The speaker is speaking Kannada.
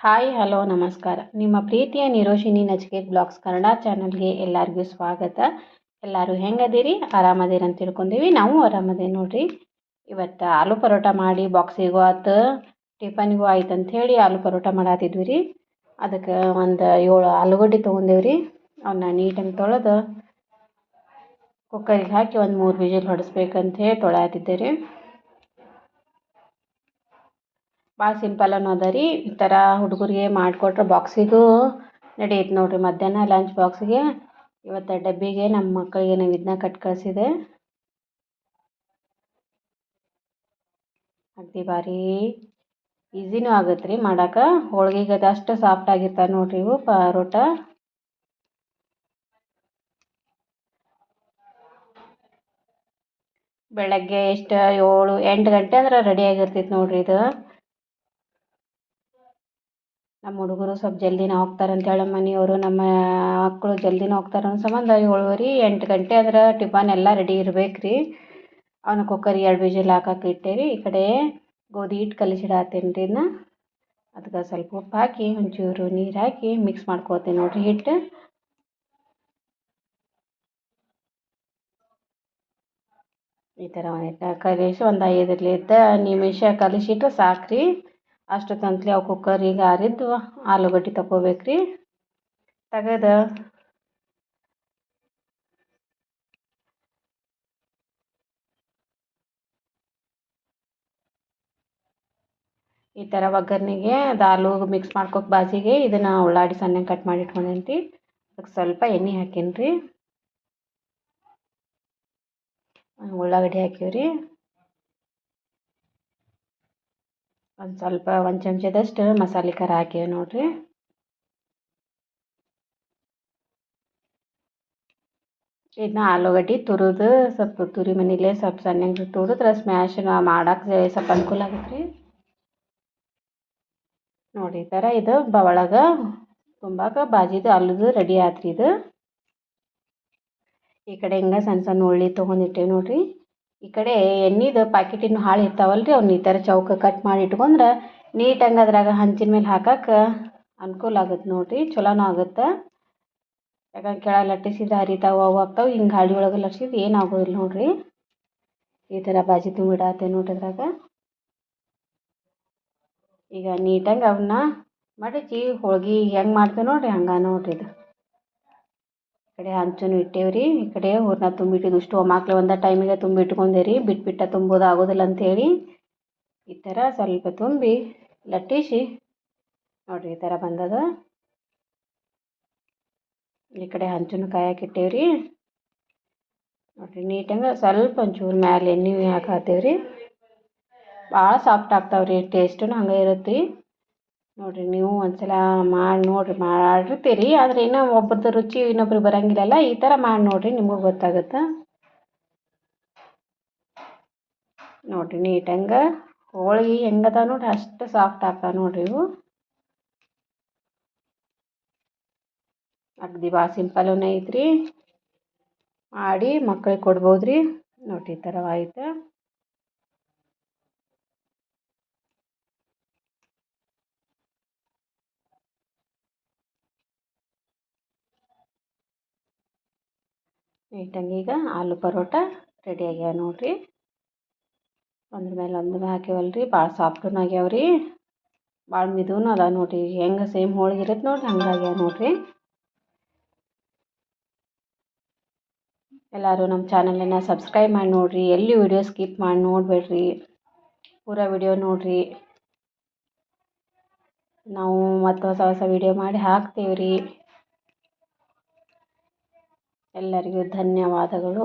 ಹಾಯ್, ಹಲೋ, ನಮಸ್ಕಾರ. ನಿಮ್ಮ ಪ್ರೀತಿಯ ನಿರೋಶಿನಿ ನಚಿಕೇತ್ ಬ್ಲಾಗ್ಸ್ ಕನ್ನಡ ಚಾನಲ್ಗೆ ಎಲ್ಲರಿಗೂ ಸ್ವಾಗತ. ಎಲ್ಲರೂ ಹೆಂಗದೀರಿ? ಆರಾಮದೀರಿ ಅಂತ ತಿಳ್ಕೊಂಡೀವಿ. ನಾವು ಆರಾಮದೇ ನೋಡ್ರಿ. ಇವತ್ತು ಆಲೂ ಪರೋಟ ಮಾಡಿ ಬಾಕ್ಸಿಗೂ ಆತು, ಟಿಫನ್ಗೂ ಆಯ್ತು ಅಂಥೇಳಿ ಆಲೂ ಪರೋಟ ಮಾಡತ್ತಿದ್ವಿ ರೀ ಅದಕ್ಕೆ ಒಂದು ಏಳು ಆಲೂಗಡ್ಡೆ ತೊಗೊಂಡೇವು ರೀ ಅವನ್ನ ನೀಟಾಗಿ ತೊಳೆದು ಕುಕ್ಕರಿಗೆ ಹಾಕಿ ಒಂದು ಮೂರು ವಿಜಿಲ್ ಹೊಡೆಸ್ಬೇಕಂತ ಹೇಳಿ ತೊಳೆಯತ್ತಿದ್ದೆ ರೀ ಭಾಳ ಸಿಂಪಲ್ ಅದ ರೀ. ಈ ಥರ ಹುಡುಗರಿಗೆ ಮಾಡಿಕೊಟ್ರೆ ಬಾಕ್ಸಿಗೂ ನಡೆಯುತ್ತೆ ನೋಡಿರಿ. ಮಧ್ಯಾಹ್ನ ಲಂಚ್ ಬಾಕ್ಸಿಗೆ ಇವತ್ತು ಡಬ್ಬಿಗೆ ನಮ್ಮ ಮಕ್ಕಳಿಗೆ ನಾವು ಇದನ್ನ ಕಟ್ ಕಳಿಸಿದೆ. ಅಗ್ದಿ ಭಾರಿ ಈಸಿನೂ ಆಗುತ್ತೆ ರೀ ಮಾಡೋಕೆ. ಅದು ಅಷ್ಟು ಸಾಫ್ಟ್ ಆಗಿರ್ತಾವೆ ನೋಡಿರಿ ಇವು ಪರೋಟ. ಬೆಳಗ್ಗೆ ಎಷ್ಟು ಏಳು ಎಂಟು ಗಂಟೆ ಅಂದ್ರೆ ರೆಡಿ ಆಗಿರ್ತೈತೆ ನೋಡಿರಿ ಇದು. ನಮ್ಮ ಹುಡುಗರು ಸ್ವಲ್ಪ ಜಲ್ದಿನೇ ಹೋಗ್ತಾರೆ ಅಂತೇಳಿ ಮನೆಯವರು, ನಮ್ಮ ಮಕ್ಕಳು ಜಲ್ದಿನೇ ಹೋಗ್ತಾರೆ ಅನ್ನೋ ಸಂಬಂಧ ಏಳುವರೆ ಎಂಟು ಗಂಟೆ ಆದ್ರೆ ಟಿಫನ್ ಎಲ್ಲ ರೆಡಿ ಇರ್ಬೇಕು ರೀ ಅವನ್ನ ಕುಕ್ಕರ್ ಎರಡು ವಿಜಿಲ್ ಹಾಕಕ್ಕೆ ಇಟ್ಟೆ ರೀ ಈ ಕಡೆ ಗೋಧಿ ಹಿಟ್ಟು ಕಲಿಸಿಡತ್ತೀನಿ ರೀ ಇದನ್ನ ಅದಕ್ಕೆ ಸ್ವಲ್ಪ ಉಪ್ಪು ಹಾಕಿ, ಒಂಚೂರು ನೀರು ಹಾಕಿ ಮಿಕ್ಸ್ ಮಾಡ್ಕೋತೀನಿ ನೋಡಿರಿ ಹಿಟ್ಟು. ಈ ಥರ ಕಲಿಸಿ ಒಂದು ಐದರಿಂದ ನಿಮಿಷ ಕಲಿಸಿಟ್ರೆ ಸಾಕು ರೀ ಅಷ್ಟೊತ್ತಂತಲೇ ಅವು ಕುಕ್ಕರಿಗೆ ಆರಿದ್ದು ಆಲೂಗಡ್ಡೆ ತಗೋಬೇಕು ರೀ ತೆಗೆದು. ಈ ಥರ ಒಗ್ಗರಣೆಗೆ ಅದು ಆಲೂ ಮಿಕ್ಸ್ ಮಾಡ್ಕೊಕ್ ಬಾಜಿಗೆ ಇದನ್ನು ಉಳ್ಳಾಗಡ್ಡಿ ಸಣ್ಣಗೆ ಕಟ್ ಮಾಡಿ ಇಟ್ಕೊಂಡೇನಿ ರೀ ಅದಕ್ಕೆ ಸ್ವಲ್ಪ ಎಣ್ಣೆ ಹಾಕೀನಿ ರೀ ಉಳ್ಳಾಗಡ್ಡಿ ಹಾಕೀವಿ ರೀ ಒಂದು ಸ್ವಲ್ಪ ಒಂದು ಚಮಚದಷ್ಟು ಮಸಾಲೆ ಖಾರ ಹಾಕಿ ನೋಡಿರಿ. ಇದನ್ನ ಆಲೂಗಡ್ಡೆ ತುರಿದು ಸ್ವಲ್ಪ ತುರಿ ಮನೇಲೆ ಸ್ವಲ್ಪ ಸಣ್ಣಗೆ ತುರಿದ್ರೆ ಸ್ಮ್ಯಾಶ್ ಮಾಡೋಕ್ಕೆ ಸ್ವಲ್ಪ ಅನುಕೂಲ ಆಗುತ್ತೆ ರೀ ನೋಡಿ ಈ ಥರ ಇದು ಒಳಗೆ ತುಂಬಾಕ ಬಾಜಿದು ಅಲ್ಲದು ರೆಡಿ ಆತ್ರಿ ಇದು. ಈ ಕಡೆ ಹಿಂಗೆ ಸಣ್ಣ ಸಣ್ಣ ಉಳ್ಳಿ ತೊಗೊಂಡಿಟ್ಟೇವೆ ನೋಡಿರಿ. ಈ ಕಡೆ ಎಣ್ಣೆದು ಪ್ಯಾಕೆಟಿನ ಹಾಳು ಇರ್ತಾವಲ್ಲ ರೀ ಅವ್ನ ಈ ಥರ ಚೌಕ ಕಟ್ ಮಾಡಿ ಇಟ್ಕೊಂಡ್ರೆ ನೀಟಾಗಿ ಅದ್ರಾಗ ಹಂಚಿನ ಮೇಲೆ ಹಾಕಕ್ಕೆ ಅನುಕೂಲ ಆಗುತ್ತೆ ನೋಡಿರಿ, ಚಲೋನೂ ಆಗುತ್ತೆ. ಯಾಕಂದ್ರೆ ಕೆಳಗೆ ಲಟ್ಟಿಸಿದ್ರೆ ಹರಿತಾವೆ ಅವು ಆಗ್ತಾವೆ, ಹಿಂಗೆ ಹಾಳಿ ಒಳಗೆ ಲಟ್ಸಿದ್ರೆ ಏನು ಆಗೋದಿಲ್ಲ ನೋಡಿರಿ. ಈ ಥರ ಬಾಜಿ ತುಂಬಿಡತ್ತೆ ನೋಡ್ರಿ ಅದ್ರಾಗ. ಈಗ ನೀಟಾಗಿ ಅವನ್ನ ಮಡಚಿ ಹೋಳ್ಗೆ ಹೆಂಗೆ ಮಾಡ್ತೇವೆ ನೋಡಿರಿ ಹಂಗೆ ನೋಡಿರಿ ಇದು. ಕಡೆ ಹಂಚನ್ನು ಇಟ್ಟೇವೆ ರೀ ಈ ಕಡೆ ಹೂರಣ ತುಂಬಿಟ್ಟಿದ್ದು ಇಷ್ಟು ಮಕ್ಳು ಒಂದು ಟೈಮಿಗೆ ತುಂಬಿ ಇಟ್ಕೊಂಡೆ ರೀ ಬಿಟ್ಟು ಬಿಟ್ಟು ತುಂಬೋದು ಆಗೋದಿಲ್ಲ ಅಂಥೇಳಿ ಈ ಥರ ಸ್ವಲ್ಪ ತುಂಬಿ ಲಟ್ಟಿಸಿ ನೋಡಿರಿ ಈ ಥರ ಬಂದದ. ಈ ಕಡೆ ಹಂಚನ್ನು ಕಾಯಕ್ಕೆ ಇಟ್ಟೇವೆ ರೀ ನೋಡಿರಿ ನೀಟಂಗೆ ಸ್ವಲ್ಪ ಒಂಚೂರು ಮ್ಯಾಲೆ ಎಣ್ಣೆ ಹಾಕತ್ತೇವೆ ರೀ ಭಾಳ ಸಾಫ್ಟ್ ಆಗ್ತಾವೆ ರೀ ಟೇಸ್ಟೂ ಹಂಗೆ ಇರುತ್ತೆ ನೋಡಿರಿ, ನೀವು ಒಂದ್ಸಲ ಮಾಡಿ, ನೋಡಿರಿ ಮಾಡಿರ್ತೀರಿ ಆದರೆ ಇನ್ನೂ ಒಬ್ರದ್ದು ರುಚಿ ಇನ್ನೊಬ್ರಿಗೆ ಬರೋಂಗಿಲ್ಲಲ್ಲ, ಈ ಥರ ಮಾಡಿ ನೋಡಿರಿ, ನಿಮಗೂ ಗೊತ್ತಾಗುತ್ತೆ. ನೋಡಿರಿ, ನೀಟಂಗೆ ಹೋಳಿಗೆ ಹೆಂಗದ ನೋಡಿರಿ, ಅಷ್ಟು ಸಾಫ್ಟ್ ಆಗ್ತಾವೆ ನೋಡಿರಿ ಇವು. ಅಗ್ದಿ ಭಾಳ ಸಿಂಪಲ್ನೇ ಐತ್ರಿ ಮಾಡಿ ಮಕ್ಳಿಗೆ ಕೊಡ್ಬೋದು ರೀ ನೋಡಿರಿ, ಈ ಥರ ಆಯ್ತು ನೀಟಾಗಿ ಈಗ ಆಲೂ ಪರೋಟ ರೆಡಿ ಆಗ್ಯಾವ ನೋಡಿರಿ. ಒಂದ್ರ ಮೇಲೆ ಒಂದು ಹಾಕ್ಯವಲ್ಲ ರೀ ಭಾಳ ಸಾಫ್ಟೂ ಆಗ್ಯಾವ ರೀ ಭಾಳ ಮಿದುನೂ ಅದ ನೋಡ್ರಿ, ಹೆಂಗೆ ಸೇಮ್ ಹೋಳಿಗೆ ಇರುತ್ತೆ ನೋಡಿರಿ, ಹಂಗೆ ಆಗ್ಯಾವ ನೋಡಿರಿ. ಎಲ್ಲರೂ ನಮ್ಮ ಚಾನಲನ್ನು ಸಬ್ಸ್ಕ್ರೈಬ್ ಮಾಡಿ ನೋಡಿರಿ, ಎಲ್ಲಿ ವಿಡಿಯೋ ಸ್ಕಿಪ್ ಮಾಡಿ ನೋಡಬೇಡ್ರಿ. ಪೂರ ವಿಡಿಯೋ ನೋಡಿರಿ. ನಾವು ಮತ್ತು ಹೊಸ ಹೊಸ ವಿಡಿಯೋ ಮಾಡಿ ಹಾಕ್ತೀವಿ ರೀ ಎಲ್ಲರಿಗೂ ಧನ್ಯವಾದಗಳು.